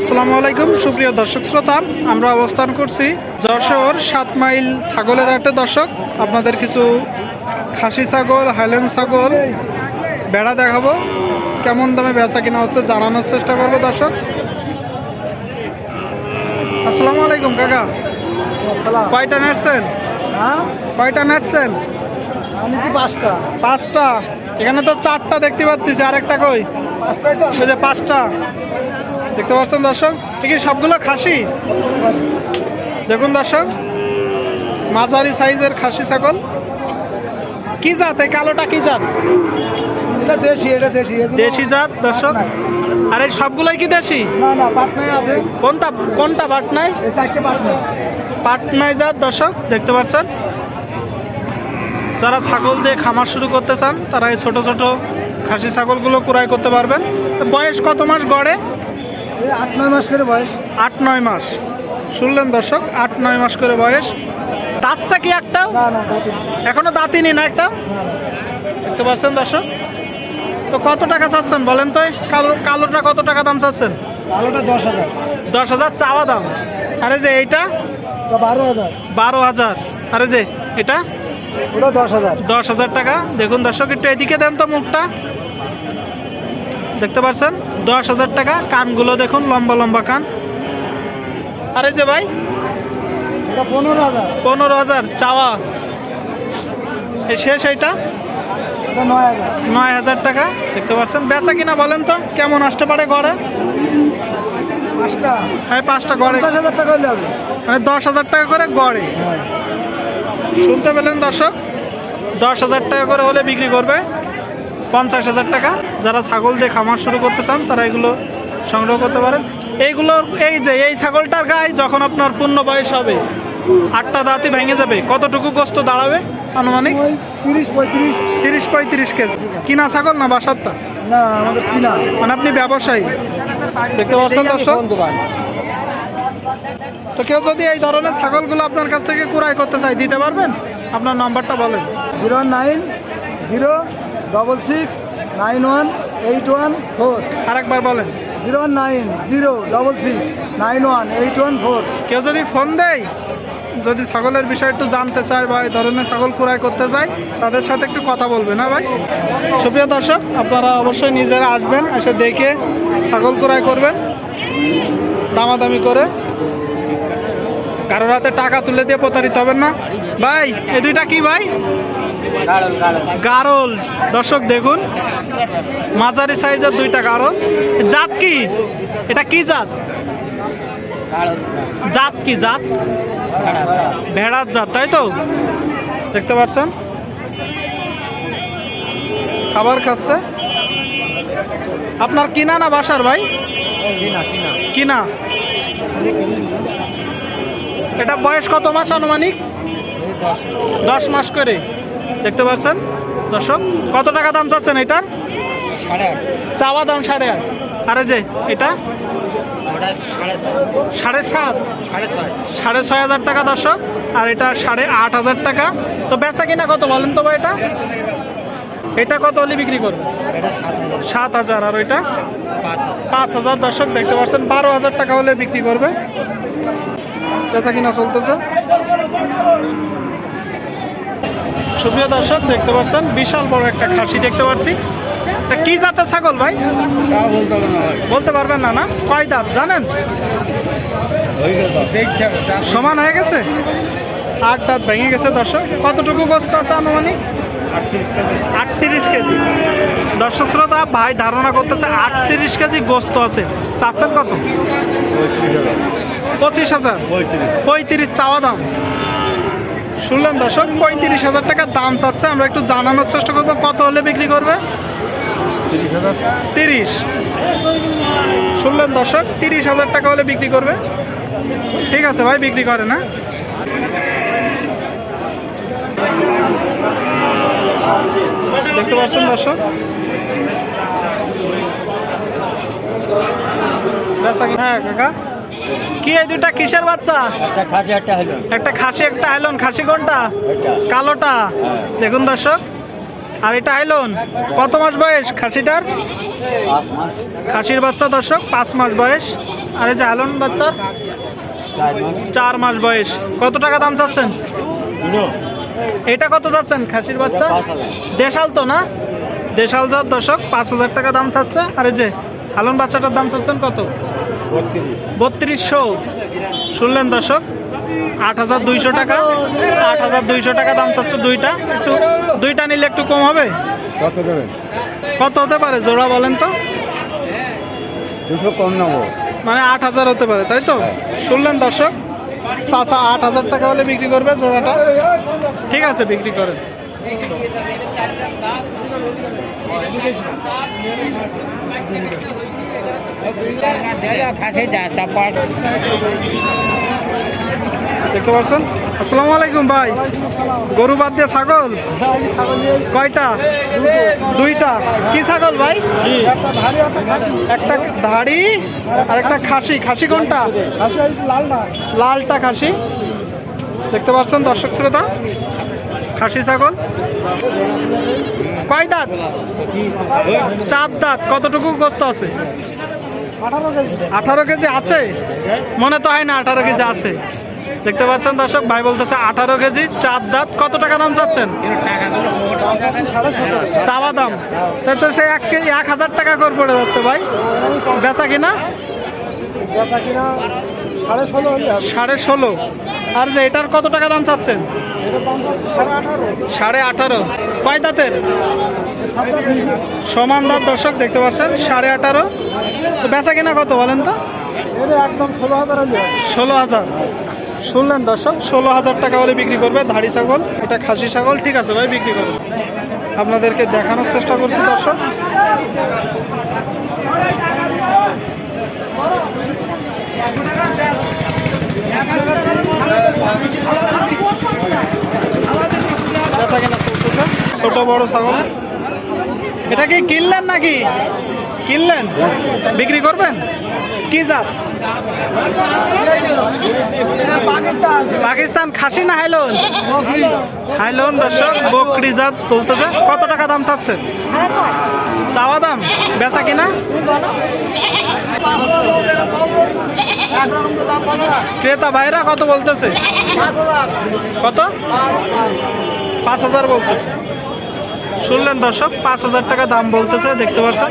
আসসালামু আলাইকুম সুপ্রিয় দর্শক শ্রোতা। আমরা অবস্থান করছি যশোর সাত মাইল ছাগলের হাটে। দর্শক আপনাদের কিছু খাসি ছাগল হাইল্যান্ড ছাগল বেড়া দেখাবো। কেমন দামে বেচা কিনা হচ্ছে জানানোর চেষ্টা করব দর্শক। আসসালামু আলাইকুম কাকা। কয়টা নাটছেন? হ্যাঁ? কয়টা নাটছেন? আমি পাঁচটা। পাঁচটা। এখানে তো চারটা দেখতে পাচ্ছি আরেকটা কই? পাঁচটাই তো। পাঁচটা। দেখতে পাচ্ছেন দর্শক? ঠিক সবগুলো খাসি? দেখুন দর্শক মাঝারি সাইজের খাসি ছাগল। কি জাত? এই কালোটা কি জাত? এটা দেশি এটা দেশি দেশি জাত দর্শক? আর এই সবগুলোই কি দেশি? না না পাটনায় আছে। কোনটা কোনটা বাটনাই এই চারটে পাটনায় জাত দর্শক দেখতে পাচ্ছেন? যারা ছাগল দিয়ে খামার শুরু করতে চান তারা এই ছোট ছোট খাসি ছাগলগুলো ক্রয় করতে পারবেন। বয়স কত মাস গড়ে? আট নয় মাস করে বয়স? আট নয় মাস। শুনলেন দর্শক আট নয় মাস করে বয়স। দাঁতটা কি একটা? না। এখনও দাঁতিনি না। একটা না, না। দেখতে পাচ্ছেন দর্শক? তো কত টাকা চাচ্ছেন বলেন তো? কালো কালোটা কত টাকা দাম চাচ্ছেন? কালোটা দশ হাজার। দশ হাজার চাওয়া দাম। আরে যে এইটা? বারো হাজার। বারো হাজার। আরে যে এটা? ওটা দশ হাজার। দশ হাজার টাকা। দেখুন দর্শক একটু এদিকে দেন তো মুখটা। দেখতে পাচ্ছেন দশ হাজার টাকা। কানগুলো দেখুন লম্বা লম্বা কান। আরে যে ভাই পনেরো হাজার। পনেরো হাজার চাওয়া। শেষ এইটা? নয় হাজার। টাকা দেখতে পাচ্ছেন বেচা কিনা বলেন তো কেমন আসতে পারে ঘরে পাঁচটা। হ্যাঁ পাঁচটা ঘরে পঞ্চাশ হাজার টাকা হলে হবে। মানে দশ হাজার টাকা করে গড়ে। হ্যাঁ। শুনতে পেলেন দর্শক? দশ হাজার টাকা করে হলে বিক্রি করবে। পঞ্চাশ হাজার টাকা। যারা ছাগল দিয়ে খামার শুরু করতে চান তারা এগুলো সংগ্রহ করতে পারেন। এইগুলোর এই যে এই ছাগলটার গায়ে যখন আপনার পূর্ণ বয়স হবে আটটা দাঁতই ভেঙে যাবে কতটুকু গোস্ত দাঁড়াবে আনুমানিক? তিরিশ পঁয়ত্রিশ। তিরিশ পঁয়ত্রিশ কেজি। কিনা ছাগল না বাসারটা? না আমাদের কিনা। মানে আপনি ব্যবসায়ী। দেখতে পাচ্ছেন দর্শক? তো কেউ যদি এই ধরনের ছাগলগুলো আপনার কাছ থেকে ক্রয় করতে চাই দিতে পারবেন? আপনার নাম্বারটা বলেন। Zero nine zero double six nine one eight one four আরেকবার বলেন। Zero nine zero double six nine one eight one four কেউ যদি ফোন দেয় যদি ছাগলের বিষয়ে একটু জানতে চায় বা এই ধরনের ছাগল ক্রয় করতে চায় তাদের সাথে একটু কথা বলবেন না ভাই? সুপ্রিয় দর্শক আপনারা অবশ্যই নিজেরা আসবেন এসে দেখে ছাগল ক্রয় করবেন দামাদামি করে। কারোর হাতে টাকা তুলে দিয়ে প্রতারিত হবেন না। ভাই এই দুইটা কি ভাই? গারল দর্শক, দেখুন। মাঝারি সাইজের দুইটা গারল। জাত কি? এটা কি জাত? জাত কি জাত? ভেড়ার জাত, তাই তো? দেখতে পাচ্ছেন? খাবার খাচ্ছে? আপনার কিনা না বাসার ভাই? কিনা। এটা বয়স কত মাস আনুমানিক? দশ মাস করে। দেখতে পাচ্ছেন? দর্শক, কত টাকা দাম চাচ্ছেন এটার চাওয়া দাম সাড়ে আট। আরে যে, এটা? সাড়ে সাত। সাড়ে ছয় হাজার টাকা দর্শক, আর এটা সাড়ে আট হাজার টাকা। তো বেচা কিনা কত বলেন তো এটা? এটা কত হলে বিক্রি করবে সাত হাজার। আর ওইটা? পাঁচ হাজার। দর্শক, দেখতে পাচ্ছেন, বারো হাজার টাকা হলে বিক্রি করবে। বেচা কিনা চলতেছে। সুপ্রিয় দর্শক দেখতে পাচ্ছেন বিশাল বড় একটা খাসি দেখতে পাচ্ছি। এটা কি জাতের ছাগল ভাই? বলতে পারবেন না না? কয় দাঁত জানেন? সমান হয়ে গেছে? আট দাঁত ভেঙে গেছে দর্শক। কতটুকু গোস্ত আছে আনুমানিক? আটত্রিশ কেজি। দর্শক শ্রোতা ভাই ধারণা করতেছে আটত্রিশ কেজি গোস্ত আছে। চাচ্ছেন কত? পঁচিশ হাজার। পঁয়ত্রিশ চাওয়া দাম। শুনলেন দর্শক পঁয়ত্রিশ হাজার টাকা দাম চাচ্ছে। আমরা একটু জানানোর চেষ্টা করব কত হলে বিক্রি করবে? তিরিশ শুনলেন দর্শক তিরিশ হাজার টাকা হলে বিক্রি করবে। ঠিক আছে ভাই বিক্রি করে না দেখতে পাচ্ছেন দর্শক? হ্যাঁ কাকা। কি এই দুটা কিসের বাচ্চা? একটা খাসি একটা একটা খাসি একটা আইলন খাসি কোনটা? কালোটা। দেখুন দর্শক আর এটা আইলন কত মাস বয়স খাসিটার? খাসির বাচ্চা দর্শক পাঁচ মাস বয়স। আর এই যে আলন বাচ্চার? চার মাস। বয়স। কত টাকা দাম চাচ্ছেন? এটা কত যাচ্ছেন খাসির বাচ্চা? দেশাল তো না? দেশাল জাত দর্শক পাঁচ হাজার টাকা দাম চাচ্ছে। আর এই যে হালন বাচ্চাটার দাম চাচ্ছেন কত? বত্রিশশো। শুনলেন দর্শক? আট হাজার দুইশো টাকা আট হাজার দুইশো টাকা দাম চাচ্ছে দুইটা। একটু দুইটা নিলে একটু কম হবে? কত দেবেন? কত হতে পারে? জোড়া বলেন তো। দুশো কম নেব। মানে আট হাজার হতে পারে তাই তো? শুনলেন দর্শক? চাচা আট হাজার টাকা হলে বিক্রি করবে জোড়াটা? ঠিক আছে বিক্রি করেন। দেখতে পাচ্ছেন? আসসালামু আলাইকুম ভাই। গরু বাদ দিয়ে ছাগল? কয়টা? দুইটা। কি ছাগল ভাই? একটা ধাড়ি আর একটা খাসি। খাসি কোনটা? লালটা খাসি। দেখতে পাচ্ছেন দর্শক শ্রোতা? খাসি ছাগল। কয় দাঁত? চার দাঁত। কতটুকু গোস্ত আছে? আঠারো কেজি। আছে? মনে তো হয় না আঠারো কেজি আছে। দেখতে পাচ্ছেন দর্শক ভাই বলতেছে আঠারো কেজি চার দাঁত। কত টাকা দাম চাচ্ছেন? চাওয়া দাম। তাই তো সে এক কেজি এক হাজার টাকা করে পড়ে যাচ্ছে ভাই। বেচা কিনা? সাড়ে ষোলো সাড়ে ষোলো। আর যে এটার কত টাকা দাম চাচ্ছেন? সাড়ে আঠারো। কয় দাঁতের? সমান দাঁত দর্শক, দেখতে পাচ্ছেন, সাড়ে আঠারো। তো বেচা কিনা কত বলেন তো? একদম ষোলো হাজার ষোলো হাজার। শুনলেন দর্শক, ষোলো হাজার টাকা হলে বিক্রি করবে ধাড়ি ছাগল, এটা খাসি ছাগল, ঠিক আছে ভাই, বিক্রি করবে। আপনাদেরকে দেখানোর চেষ্টা করছি দর্শক। ছোট বড় ছাগল। এটা কি কিনলেন নাকি? কিনলেন? বিক্রি করবেন? কি জাত? পাকিস্তান খাসি না হাইলন? হাইলন দর্শক, বকরি জাত বলতেছে। কত টাকা দাম চাচ্ছেন? চাওয়া দাম? বেচা কিনা? ক্রেতা ভাইরা কত বলতেছে? কত? পাঁচ হাজার বলতেছে। শুনলেন দর্শক পাঁচ হাজার টাকা দাম বলতেছে দেখতে পাচ্ছেন?